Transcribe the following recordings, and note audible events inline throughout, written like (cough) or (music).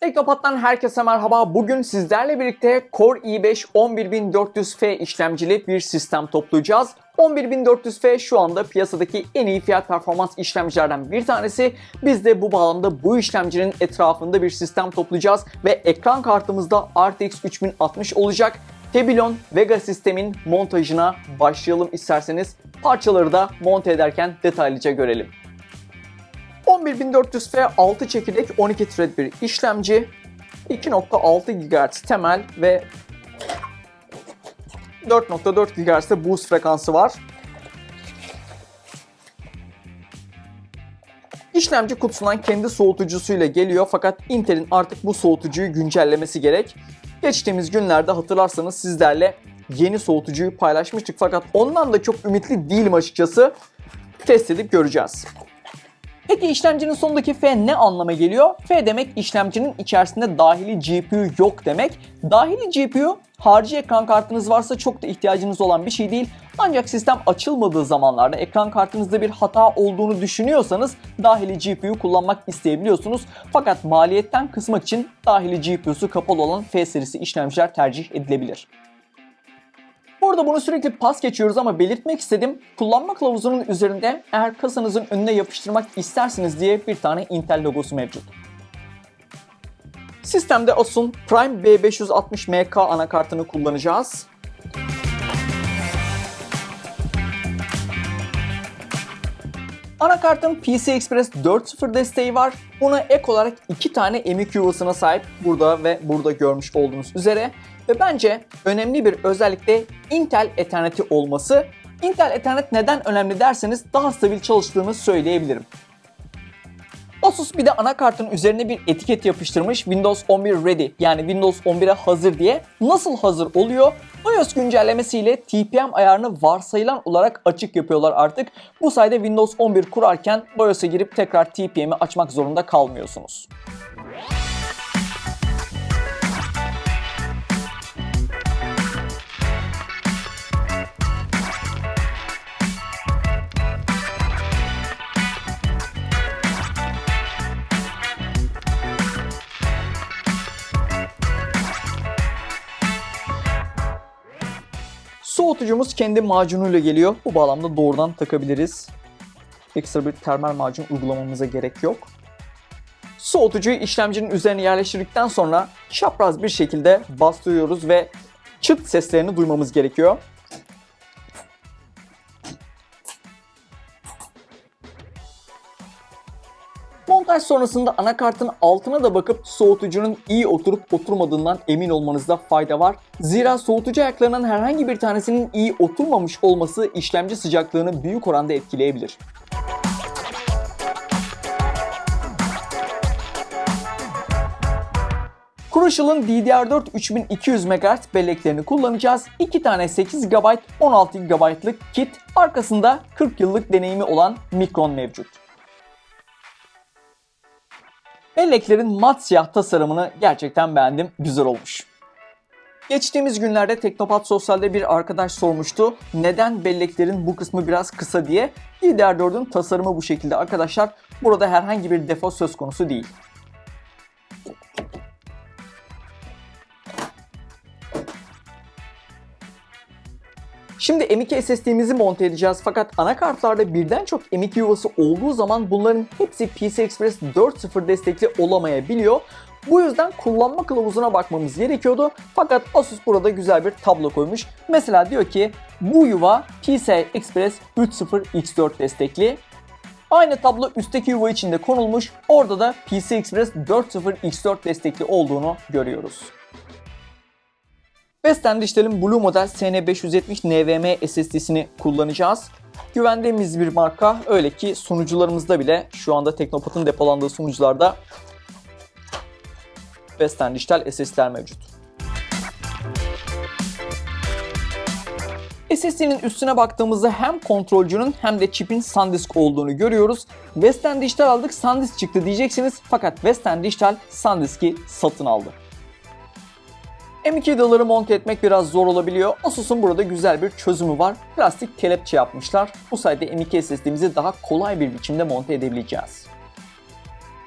Teknopat'tan herkese merhaba. Bugün sizlerle birlikte Core i5 11400F işlemcili bir sistem toplayacağız. 11400F şu anda piyasadaki en iyi fiyat performans işlemcilerden bir tanesi. Biz de bu bağlamda bu işlemcinin etrafında bir sistem toplayacağız ve ekran kartımızda RTX 3060 olacak. Tebilon Vega sistemin montajına başlayalım isterseniz. Parçaları da monte ederken detaylıca görelim. 11400F 6 çekirdek 12 thread bir işlemci, 2.6 GHz temel ve 4.4 GHz'de boost frekansı var. İşlemci kutusundan kendi soğutucusuyla geliyor fakat Intel'in artık bu soğutucuyu güncellemesi gerek. Geçtiğimiz günlerde hatırlarsanız sizlerle yeni soğutucuyu paylaşmıştık fakat ondan da çok ümitli değilim açıkçası. Test edip göreceğiz. Peki işlemcinin sonundaki F ne anlama geliyor? F demek işlemcinin içerisinde dahili GPU yok demek. Dahili GPU harici ekran kartınız varsa çok da ihtiyacınız olan bir şey değil. Ancak sistem açılmadığı zamanlarda ekran kartınızda bir hata olduğunu düşünüyorsanız dahili GPU kullanmak isteyebiliyorsunuz. Fakat maliyetten kısmak için dahili GPU'su kapalı olan F serisi işlemciler tercih edilebilir. Burada bunu sürekli pas geçiyoruz ama belirtmek istedim. Kullanma kılavuzunun üzerinde eğer kasanızın önüne yapıştırmak isterseniz diye bir tane Intel logosu mevcut. Sistemde Asus'un Prime B560MK anakartını kullanacağız. Anakartın PCI Express 4.0 desteği var. Buna ek olarak iki tane M.2 yuvasına sahip burada ve burada görmüş olduğunuz üzere. Ve bence önemli bir özellik de Intel Ethernet'i olması. Intel Ethernet neden önemli derseniz daha stabil çalıştığını söyleyebilirim. Asus bir de anakartın üzerine bir etiket yapıştırmış Windows 11 Ready yani Windows 11'e hazır diye. Nasıl hazır oluyor? BIOS güncellemesiyle TPM ayarını varsayılan olarak açık yapıyorlar artık. Bu sayede Windows 11 kurarken BIOS'a girip tekrar TPM'i açmak zorunda kalmıyorsunuz. Soğutucumuz kendi macunuyla geliyor. Bu bağlamda doğrudan takabiliriz. Ekstra bir termal macun uygulamamıza gerek yok. Soğutucuyu işlemcinin üzerine yerleştirdikten sonra çapraz bir şekilde bastırıyoruz ve çıt seslerini duymamız gerekiyor. Sonrasında anakartın altına da bakıp soğutucunun iyi oturup oturmadığından emin olmanızda fayda var. Zira soğutucu ayaklarının herhangi bir tanesinin iyi oturmamış olması işlemci sıcaklığını büyük oranda etkileyebilir. Crucial'ın DDR4 3200 MHz belleklerini kullanacağız. 2 tane 8 GB, 16 GB'lık kit, arkasında 40 yıllık deneyimi olan Micron mevcut. Belleklerin mat siyah tasarımını gerçekten beğendim. Güzel olmuş. Geçtiğimiz günlerde Teknopat Sosyal'de bir arkadaş sormuştu. Neden belleklerin bu kısmı biraz kısa diye. DDR4'ün tasarımı bu şekilde arkadaşlar. Burada herhangi bir defo söz konusu değil. Şimdi M.2 SSD'mizi monte edeceğiz fakat anakartlarda birden çok M.2 yuvası olduğu zaman bunların hepsi PCI Express 4.0 destekli olamayabiliyor. Bu yüzden kullanma kılavuzuna bakmamız gerekiyordu. Fakat Asus burada güzel bir tablo koymuş. Mesela diyor ki bu yuva PCI Express 3.0 X4 destekli. Aynı tablo üstteki yuva içinde konulmuş. Orada da PCI Express 4.0 X4 destekli olduğunu görüyoruz. Western Digital'in Blue model SN570 NVMe SSD'sini kullanacağız. Güvendiğimiz bir marka öyle ki sunucularımızda bile şu anda Teknopat'ın depolandığı sunucularda Western Digital SSD'ler mevcut. SSD'nin üstüne baktığımızda hem kontrolcünün hem de çipin SanDisk olduğunu görüyoruz. Western Digital aldık SanDisk çıktı diyeceksiniz fakat Western Digital SanDisk'i satın aldı. M2 vidaları monte etmek biraz zor olabiliyor. Asus'un burada güzel bir çözümü var. Plastik kelepçe yapmışlar. Bu sayede M2 SSD'mizi daha kolay bir biçimde monte edebileceğiz.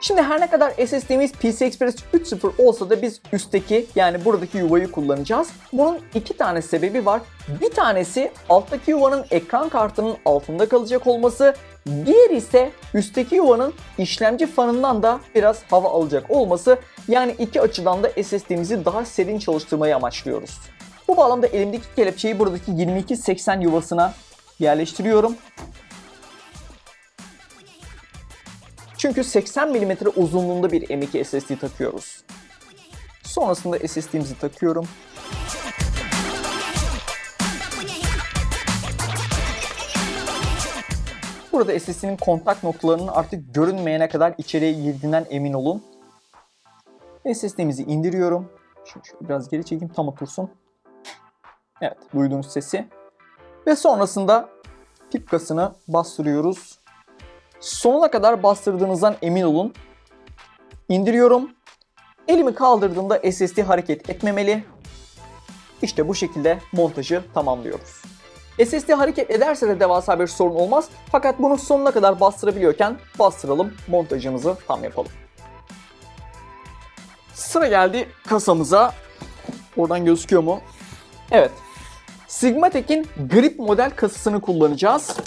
Şimdi her ne kadar SSD'miz PCI Express 3.0 olsa da biz üstteki yani buradaki yuvayı kullanacağız. Bunun iki tane sebebi var. Bir tanesi alttaki yuvanın ekran kartının altında kalacak olması. Diğeri ise üstteki yuvanın işlemci fanından da biraz hava alacak olması. Yani iki açıdan da SSD'mizi daha serin çalıştırmayı amaçlıyoruz. Bu bağlamda elimdeki kelepçeyi buradaki 2280 yuvasına yerleştiriyorum. Çünkü 80 mm uzunluğunda bir M.2 SSD takıyoruz. Sonrasında SSD'mizi takıyorum. Burada SSD'nin kontak noktalarının artık görünmeyene kadar içeriye girdiğinden emin olun. SSD'mizi indiriyorum. Şimdi şöyle biraz geri çekeyim tam otursun. Evet duyduğunuz sesi. Ve sonrasında pipkasını bastırıyoruz. Sonuna kadar bastırdığınızdan emin olun. İndiriyorum. Elimi kaldırdığımda SSD hareket etmemeli. İşte bu şekilde montajı tamamlıyoruz. SSD hareket ederse de devasa bir sorun olmaz. Fakat bunu sonuna kadar bastırabiliyorken bastıralım, montajımızı tam yapalım. Sıra geldi kasamıza. Oradan gözüküyor mu? Evet. Sigmatek'in grip model kasasını kullanacağız.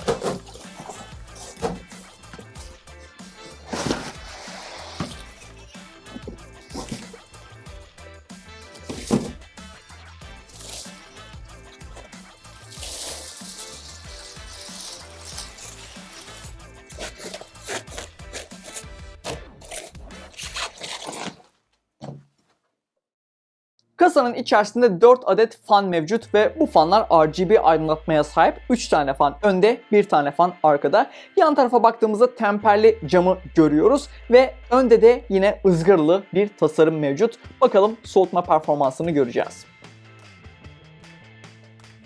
Kasanın içerisinde 4 adet fan mevcut ve bu fanlar RGB aydınlatmaya sahip. 3 tane fan önde, 1 tane fan arkada. Yan tarafa baktığımızda temperli camı görüyoruz ve önde de yine ızgaralı bir tasarım mevcut. Bakalım soğutma performansını göreceğiz.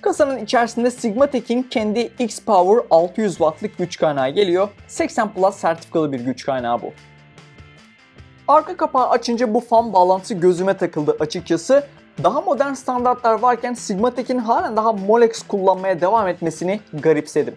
Kasanın içerisinde Sigmatek'in kendi X-Power 600 wattlık güç kaynağı geliyor. 80 Plus sertifikalı bir güç kaynağı bu. Arka kapağı açınca bu fan bağlantısı gözüme takıldı açıkçası. Daha modern standartlar varken Sigmatek'in halen daha Molex kullanmaya devam etmesini garipsedim.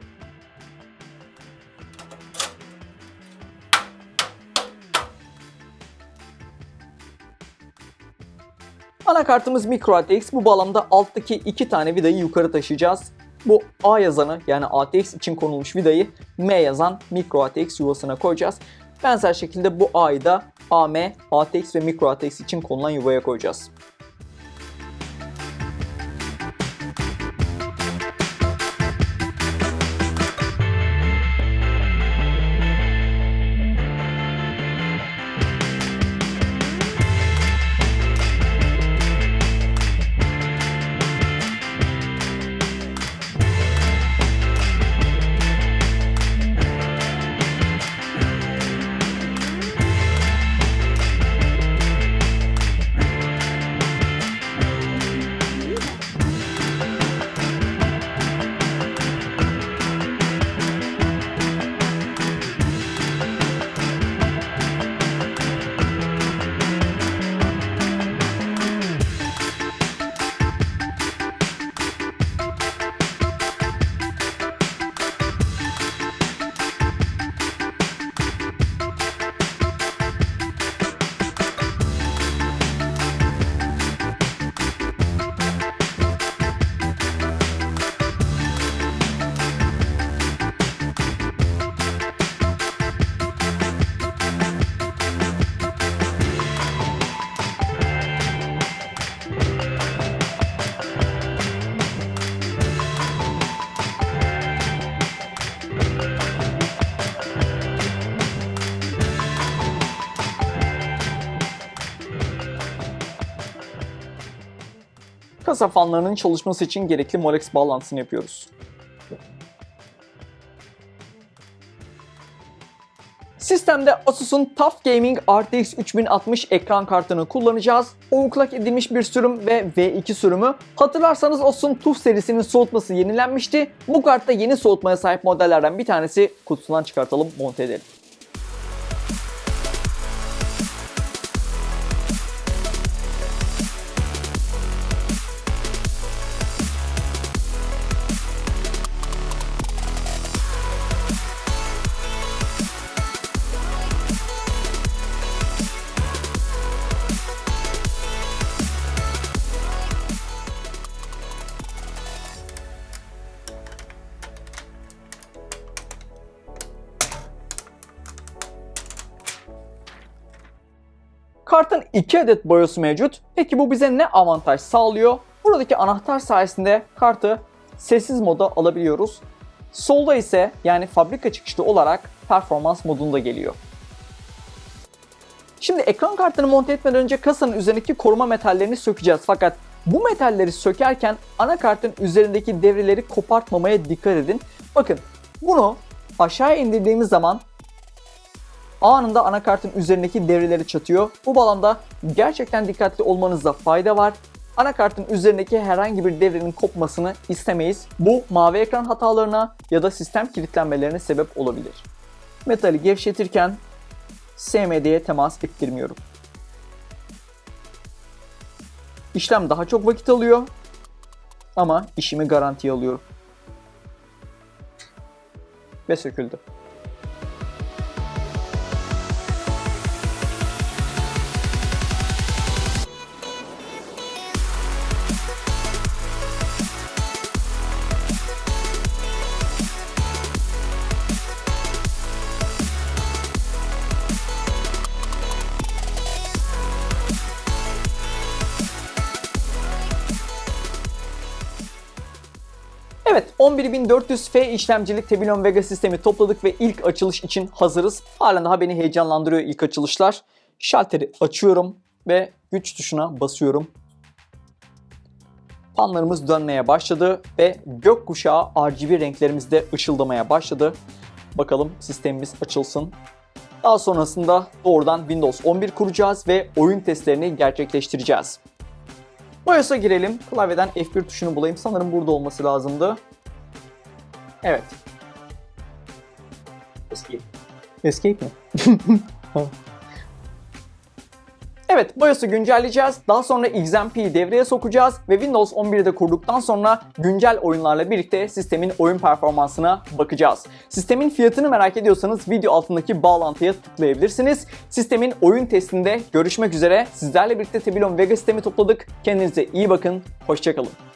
Anakartımız MicroATX. Bu bağlamda alttaki iki tane vidayı yukarı taşıyacağız. Bu A yazanı yani ATX için konulmuş vidayı M yazan MicroATX yuvasına koyacağız. Benzer şekilde bu A'yı da AM, ATX ve MicroATX için konulan yuvaya koyacağız. Kasa fanlarının çalışması için gerekli Molex bağlantısını yapıyoruz. Sistemde Asus'un TUF Gaming RTX 3060 ekran kartını kullanacağız. Overclock edilmiş bir sürüm ve V2 sürümü. Hatırlarsanız Asus'un TUF serisinin soğutması yenilenmişti. Bu kartta yeni soğutmaya sahip modellerden bir tanesi kutusundan çıkartalım, monte edelim. Kartın 2 adet boyası mevcut. Peki bu bize ne avantaj sağlıyor? Buradaki anahtar sayesinde kartı sessiz moda alabiliyoruz. Solda ise yani fabrika çıkışlı olarak performans modunda geliyor. Şimdi ekran kartını monte etmeden önce kasanın üzerindeki koruma metallerini sökeceğiz. Fakat bu metalleri sökerken anakartın üzerindeki devreleri kopartmamaya dikkat edin. Bakın bunu aşağıya indirdiğimiz zaman anında anakartın üzerindeki devreleri çatıyor. Bu bağlamda gerçekten dikkatli olmanızda fayda var. Anakartın üzerindeki herhangi bir devrenin kopmasını istemeyiz. Bu mavi ekran hatalarına ya da sistem kilitlenmelerine sebep olabilir. Metali gevşetirken SMD'ye temas ettirmiyorum. İşlem daha çok vakit alıyor ama işimi garantiye alıyorum. Ve söküldü. 11400F işlemcili Tebilon Vega sistemi topladık ve ilk açılış için hazırız. Halen daha beni heyecanlandırıyor ilk açılışlar. Şalteri açıyorum ve güç tuşuna basıyorum. Fanlarımız dönmeye başladı ve gökkuşağı RGB renklerimiz de ışıldamaya başladı. Bakalım sistemimiz açılsın. Daha sonrasında doğrudan Windows 11 kuracağız ve oyun testlerini gerçekleştireceğiz. BIOS'a girelim. Klavyeden F1 tuşunu bulayım. Sanırım burada olması lazımdı. Evet. Escape. Escape mi? (laughs) evet, BIOS'u güncelleyeceğiz. Daha sonra XMP'yi devreye sokacağız ve Windows 11'i de kurduktan sonra güncel oyunlarla birlikte sistemin oyun performansına bakacağız. Sistemin fiyatını merak ediyorsanız video altındaki bağlantıya tıklayabilirsiniz. Sistemin oyun testinde görüşmek üzere. Sizlerle birlikte Tebilon Vega sistemi topladık. Kendinize iyi bakın. Hoşçakalın.